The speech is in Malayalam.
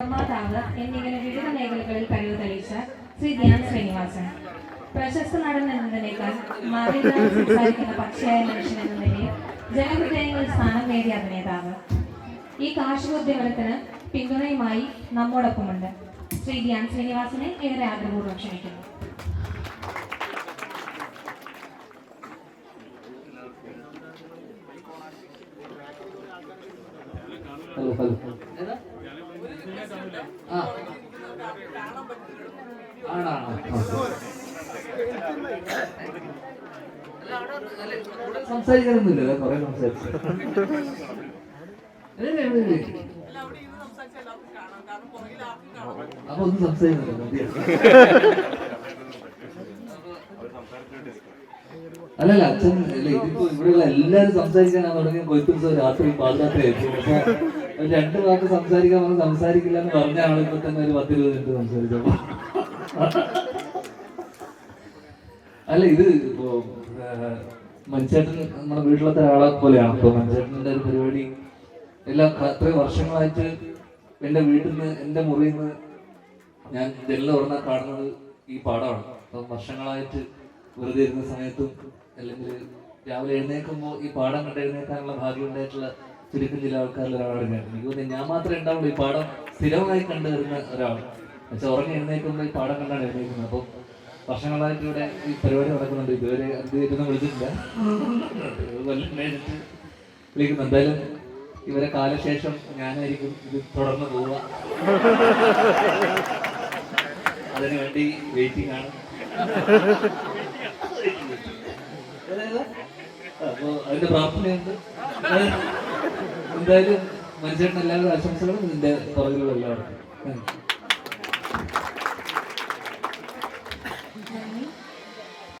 നിർമ്മാതാവ് എന്നിങ്ങനെ വിവിധ മേഖലകളിൽ കഴിവ് തെളിയിച്ച ശ്രീ ധ്യാൻ ശ്രീനിവാസൻ. പ്രശസ്ത നടൻ എന്നതിനേക്കാൾ സംസാരിക്കുന്ന പക്ഷിയായ മനുഷ്യൻ എന്ന നിലയിൽ ജനഹൃദയങ്ങളിൽ സ്ഥാനം നേടിയ അഭിനേതാവ്. ഈ കാർഷികോദ്യമനത്തിന് പിന്തുണയുമായി നമ്മോടൊപ്പമുണ്ട്. ശ്രീ ധ്യാൻ ശ്രീനിവാസനെ ഏറെ ആഗ്രഹപൂർവം ക്ഷണിക്കുന്നു. Hello hello. ആ സംസാരിക്കാനൊന്നുമില്ല കുറെ സംസാരിച്ചു. അപ്പൊ ഒന്നും സംസാരിക്കുന്നില്ല? അല്ലല്ല അച്ഛൻ അല്ല ഇവിടെയുള്ള എല്ലാരും സംസാരിക്കാനാണ് തുടങ്ങിയ കൊയ്ത്തു ദിവസം രാത്രി പാതിരാത്രി ഒരു രണ്ട് വാക്ക് സംസാരിക്കാൻ പറഞ്ഞ് സംസാരിക്കില്ല എന്ന് പറഞ്ഞ ആളിപ്പോ തന്നെ ഒരു പത്തിരുപത് മിനിറ്റ് സംസാരിച്ചപ്പോ അല്ല ഇത് ഇപ്പോ മനുഷ്യേട്ടൻ നമ്മുടെ വീട്ടിലത്തെ ഒരാളെ പോലെയാണ്. ഇപ്പൊ മനുച്ചേട്ടന്റെ ഒരു പരിപാടി എല്ലാം അത്രയും വർഷങ്ങളായിട്ട് എന്റെ വീട്ടിൽ നിന്ന് എന്റെ മുറിയിൽ നിന്ന് ഞാൻ ജനൽ ഉറന്ന കാണുന്നത് ഈ പാടമാണ് അപ്പം വർഷങ്ങളായിട്ട് വെറുതെ ഇരുന്ന സമയത്തും അല്ലെങ്കിൽ രാവിലെ എഴുന്നേൽക്കുമ്പോൾ ഈ പാടം കണ്ട് എഴുന്നേൽക്കാനുള്ള ഭാഗ്യം ഉണ്ടായിട്ടുള്ള ചുരുക്കം ചില ആൾക്കാരിൽ ഒരാളാണ് ഞാൻ എനിക്ക് തോന്നുന്നു ഞാൻ മാത്രമേ ഉണ്ടാവുള്ളൂ. ഈ പാഠം സ്ഥിരമായി കണ്ടു വരുന്ന ഒരാൾ എന്നുവെച്ചാൽ ഉറങ്ങി എഴുന്നേൽക്കുമ്പോൾ ഈ പാഠം കണ്ടാണ് എഴുന്നേൽക്കുന്നത്. അപ്പോൾ വർഷങ്ങളായിട്ട് ഇവിടെ ഈ പരിപാടി നടക്കുന്നുണ്ട്. ഇതുവരെ അദ്ദേഹത്തിനെ വിളിച്ചിട്ടില്ല. വിളിക്കുന്നു. എന്തായാലും ഇവരെ കാലശേഷം ഞാനായിരിക്കും ഇത് തുടർന്ന് പോവുക. അതിനുവേണ്ടി വെയിറ്റിംഗ് ആണ്. അപ്പോ അതിന്റെ പ്രാർത്ഥനയുണ്ട് എന്തായാലും മനുഷ്യരുടെ എല്ലാവരും ആശംസകളും ഇതിന്റെ പുറകിലുള്ള എല്ലാവർക്കും.